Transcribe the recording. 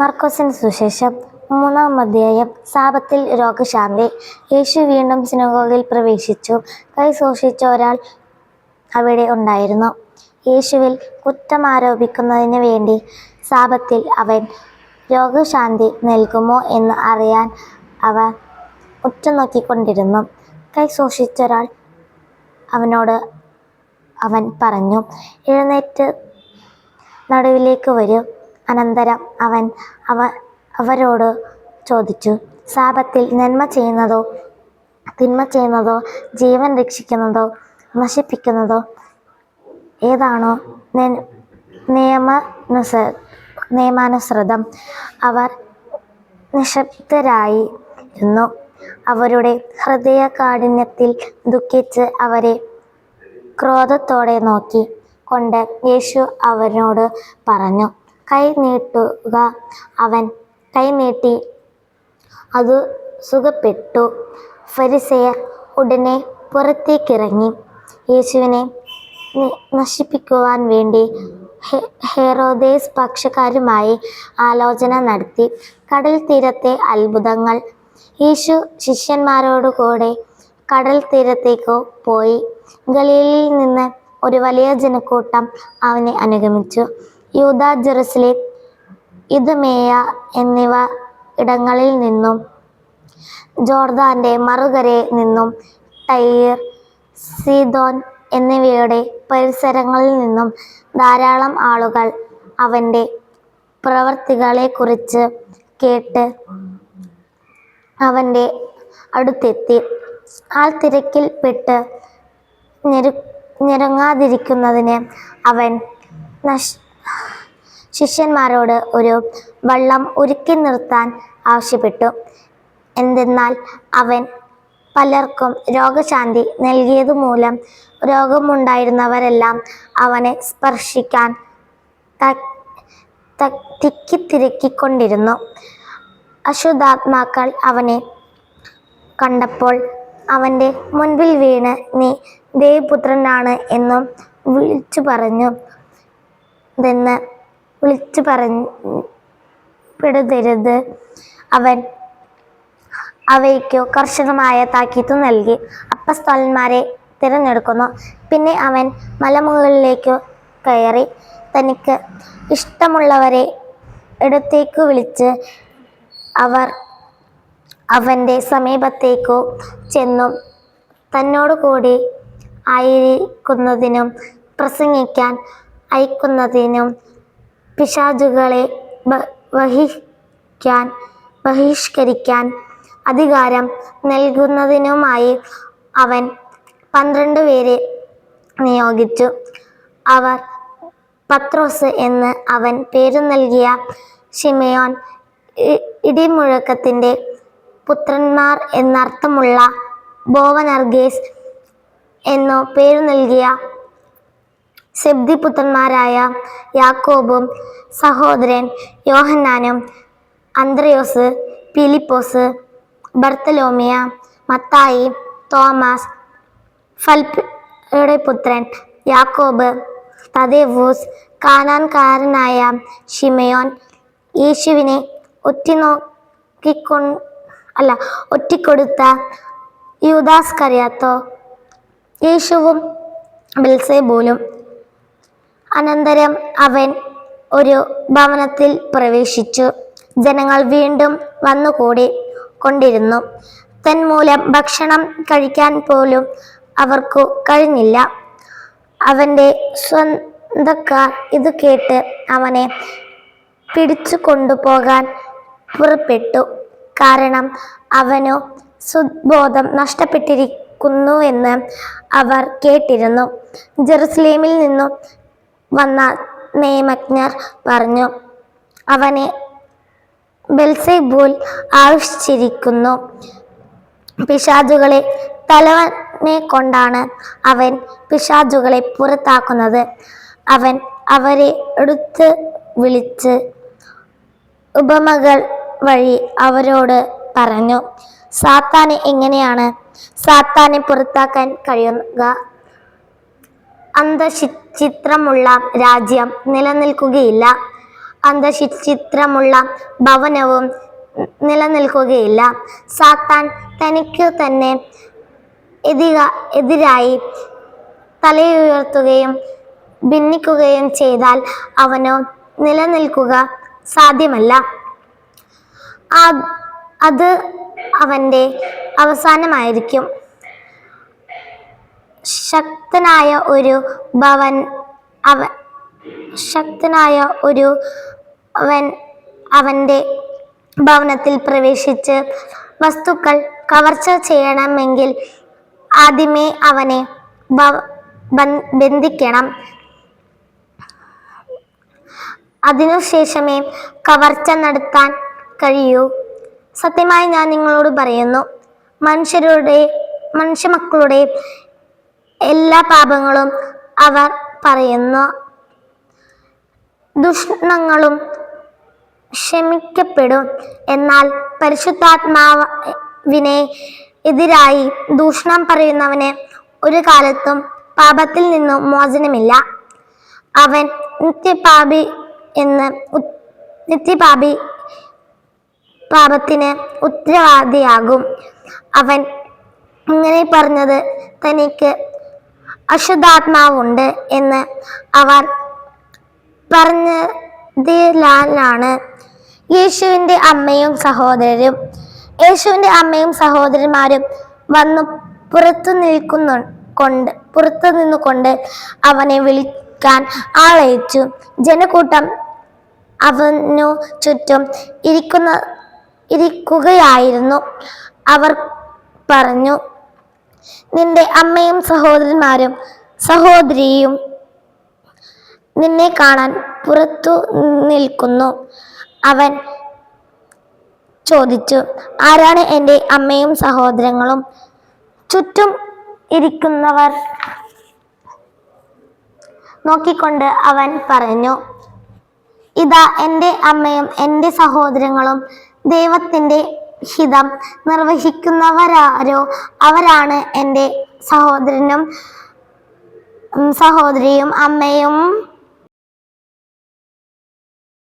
മർക്കോസിന് സുശേഷം മൂന്നാം അധ്യായം സാപത്തിൽ രോഗശാന്തി. യേശു വീണ്ടും സിനഗോഗിൽ പ്രവേശിച്ചു. കൈ സൂക്ഷിച്ച ഒരാൾ അവിടെ ഉണ്ടായിരുന്നു. യേശുവിൽ കുറ്റം ആരോപിക്കുന്നതിന് വേണ്ടി സാപത്തിൽ അവൻ രോഗശാന്തി നൽകുമോ എന്ന് അറിയാൻ അവ ഉറ്റുനോക്കിക്കൊണ്ടിരുന്നു. കൈ സൂക്ഷിച്ച ഒരാൾ അവനോട് അവൻ പറഞ്ഞു എഴുന്നേറ്റ് നടുവിലേക്ക് വരൂ. അനന്തരം അവൻ അവ അവരോട് ചോദിച്ചു സാപത്തിൽ നന്മ ചെയ്യുന്നതോ തിന്മ ചെയ്യുന്നതോ ജീവൻ രക്ഷിക്കുന്നതോ നശിപ്പിക്കുന്നതോ ഏതാണോ നിയമാനുസ നിയമാനുസൃതം അവർ നിശബ്ദരായി ഇരുന്നു അവരുടെ ഹൃദയ കാഠിന്യത്തിൽ ദുഃഖിച്ച് അവരെ ക്രോധത്തോടെ നോക്കി കൊണ്ട് യേശു അവരോട് പറഞ്ഞു കൈ നീട്ടുക. അവൻ കൈ നീട്ടി അത് സുഖപ്പെട്ടു. ഫരിസയർ ഉടനെ പുറത്തേക്കിറങ്ങി. യേശുവിനെ നശിപ്പിക്കുവാൻ വേണ്ടി ഹെറോദേസ് പക്ഷക്കാരുമായി ആലോചന നടത്തി. കടൽ തീരത്തെ അത്ഭുതങ്ങൾ. യേശു ശിഷ്യന്മാരോടുകൂടെ കടൽ തീരത്തേക്ക് പോയി. ഗലീലിൽ നിന്ന് ഒരു വലിയ ജനക്കൂട്ടം അവനെ അനുഗമിച്ചു. യൂദ ജെറുസലേം ഇതുമേയ എന്നിവ ഇടങ്ങളിൽ നിന്നും ജോർദാന്റെ മറുകരയിൽ നിന്നും ടൈർ സീതോൻ എന്നിവയുടെ പരിസരങ്ങളിൽ നിന്നും ധാരാളം ആളുകൾ അവന്റെ പ്രവർത്തികളെക്കുറിച്ച് കേട്ട് അവന്റെ അടുത്തെത്തി. ആൾ തിരക്കിൽ പെട്ട് ഞെരു ഞെരുങ്ങാതിരിക്കുന്നതിന് അവൻ നശ് ശിഷ്യന്മാരോട് ഒരു വള്ളം ഒരുക്കി നിർത്താൻ ആവശ്യപ്പെട്ടു. എന്തെന്നാൽ അവൻ പലർക്കും രോഗശാന്തി നൽകിയതുമൂലം രോഗമുണ്ടായിരുന്നവരെല്ലാം അവനെ സ്പർശിക്കാൻ തിക്കി തിരക്കിക്കൊണ്ടിരുന്നു അശുദ്ധാത്മാക്കൾ അവനെ കണ്ടപ്പോൾ അവന്റെ മുൻപിൽ വീണ് നീ ദേവപുത്രനാണ് എന്നും വിളിച്ചു പറഞ്ഞു. ഇതെന്ന് വിളിച്ചു പറഞ്ഞിടരുത് അവൻ അവയ്ക്കോ കർശനമായ താക്കീത്ത് നൽകി. അപ്പസ്തോലന്മാരെ തിരഞ്ഞെടുക്കുന്നു. പിന്നെ അവൻ മലമുകളിലേക്ക് കയറി തനിക്ക് ഇഷ്ടമുള്ളവരെ ഇടത്തേക്ക് വിളിച്ച് അവർ അവന്റെ സമീപത്തേക്കു ചെന്നു. തന്നോടുകൂടി ആയിരിക്കുന്നതിനും പ്രസംഗിക്കാൻ അയക്കുന്നതിനും പിശാചുകളെ വഹിക്കാൻ ബഹിഷ്കരിക്കാൻ അധികാരം നൽകുന്നതിനുമായി അവൻ പന്ത്രണ്ട് പേരെ നിയോഗിച്ചു. അവർ പത്രോസ് എന്ന് അവൻ പേരു നൽകിയ ഷിമയോൻ ഇടിമുഴക്കത്തിന്റെ പുത്രന്മാർ എന്നർത്ഥമുള്ള ബോവനർഗേസ് എന്നോ പേരു നൽകിയ സെബ്ദി പുത്രന്മാരായ യാക്കോബും സഹോദരൻ യോഹന്നാനും അന്ത്രയോസ് ഫിലിപ്പോസ് ബർത്തലോമിയ മത്തായി തോമസ് ഫൽപ്പയുടെ പുത്രൻ യാക്കോബ് തദേവൂസ് കാനാൻകാരനായ ഷിമയോൻ യേശുവിനെ ഒറ്റിനോക്കിക്കൊ അല്ല ഒറ്റിക്കൊടുത്ത യൂദാസ് കറിയാത്തോ യേശുവും ബെൽസേബൂലും അനന്തരം അവൻ ഒരു ഭവനത്തിൽ പ്രവേശിച്ചു. ജനങ്ങൾ വീണ്ടും വന്നുകൂടി കൊണ്ടിരുന്നു. തന്മൂലം ഭക്ഷണം കഴിക്കാൻ പോലും അവർക്കു കഴിഞ്ഞില്ല. അവന്റെ സ്വന്തക്കാർ ഇത് കേട്ട് അവനെ പിടിച്ചു കൊണ്ടുപോകാൻ പുറപ്പെട്ടു. കാരണം അവനു സുബോധം നഷ്ടപ്പെട്ടിരിക്കുന്നുവെന്ന് അവർ കേട്ടിരുന്നു. ജെറുസലേമിൽ നിന്നു വന്ന നിയമജ്ഞർ പറഞ്ഞു അവനെ ബെൽസെബൂൽ ആവശ്യിച്ചിരിക്കുന്നു പിശാചുകളെ തലവനെ കൊണ്ടാണ് അവൻ പിശാചുകളെ പുറത്താക്കുന്നത്. അവൻ അവരെ എടുത്ത് വിളിച്ച് ഉപമകൾ വഴി അവരോട് പറഞ്ഞു സാത്താനെ എങ്ങനെയാണ് സാത്താനെ പുറത്താക്കാൻ കഴിയുക? അന്തചിത്രമുള്ള രാജ്യം നിലനിൽക്കുകയില്ല. അന്തചിത്രമുള്ള ഭവനവും നിലനിൽക്കുകയില്ല. സാത്താൻ തനിക്കു തന്നെ എതിക എതിരായി തലയുയർത്തുകയും ഭിന്നിക്കുകയും ചെയ്താൽ അവനോ നിലനിൽക്കുക സാധ്യമല്ല. അത് അവന്റെ അവസാനമായിരിക്കും. ശക്തനായ ഒരു ഭവൻ അവൻ ശക്തനായ ഒരു അവൻ അവന്റെ ഭവനത്തിൽ പ്രവേശിച്ച് വസ്തുക്കൾ കവർച്ച ചെയ്യണമെങ്കിൽ ആദ്യമേ അവനെ ബന്ധിക്കണം. അതിനുശേഷമേ കവർച്ച നടത്താൻ കഴിയൂ. സത്യമായി ഞാൻ നിങ്ങളോട് പറയുന്നു മനുഷ്യരുടെ മനുഷ്യമക്കളുടെ എല്ലാ പാപങ്ങളും അവർ പറയുന്നു. ദുഷ്ണങ്ങളും ക്ഷമിക്കപ്പെടും. എന്നാൽ പരിശുദ്ധാത്മാവിനെ എതിരായി ദൂഷണം പറയുന്നവന് ഒരു കാലത്തും പാപത്തിൽ നിന്നും മോചനമില്ല. അവൻ നിത്യപാപി എന്ന് നിത്യപാപി പാപത്തിന് ഉത്തരവാദിയാകും. അവൻ ഇങ്ങനെ പറഞ്ഞത് തനിക്ക് അശുദ്ധാത്മാവുണ്ട് എന്ന് അവർ പറഞ്ഞതിലാണ് യേശുവിന്റെ അമ്മയും സഹോദരരും. യേശുവിന്റെ അമ്മയും സഹോദരന്മാരും വന്നു പുറത്തു നിൽക്കുന്നു കൊണ്ട് പുറത്തു നിന്നുകൊണ്ട് അവനെ വിളിക്കാൻ ആളയച്ചു. ജനക്കൂട്ടം അവനു ചുറ്റും ഇരിക്കുന്ന ഇരിക്കുകയായിരുന്നു. അവർ പറഞ്ഞു നിന്റെ അമ്മയും സഹോദരന്മാരും സഹോദരിയും നിന്നെ കാണാൻ പുറത്തു നിൽക്കുന്നു. അവൻ ചോദിച്ചു ആരാണ് എന്റെ അമ്മയും സഹോദരങ്ങളും? ചുറ്റും ഇരിക്കുന്നവർ? നോക്കിക്കൊണ്ട് അവൻ പറഞ്ഞു ഇതാ എന്റെ അമ്മയും എന്റെ സഹോദരങ്ങളും ദൈവത്തിന്റെ ഹിതം നിർവഹിക്കുന്നവരാരോ അവരാണ് എന്റെ സഹോദരനും സഹോദരിയും അമ്മയും.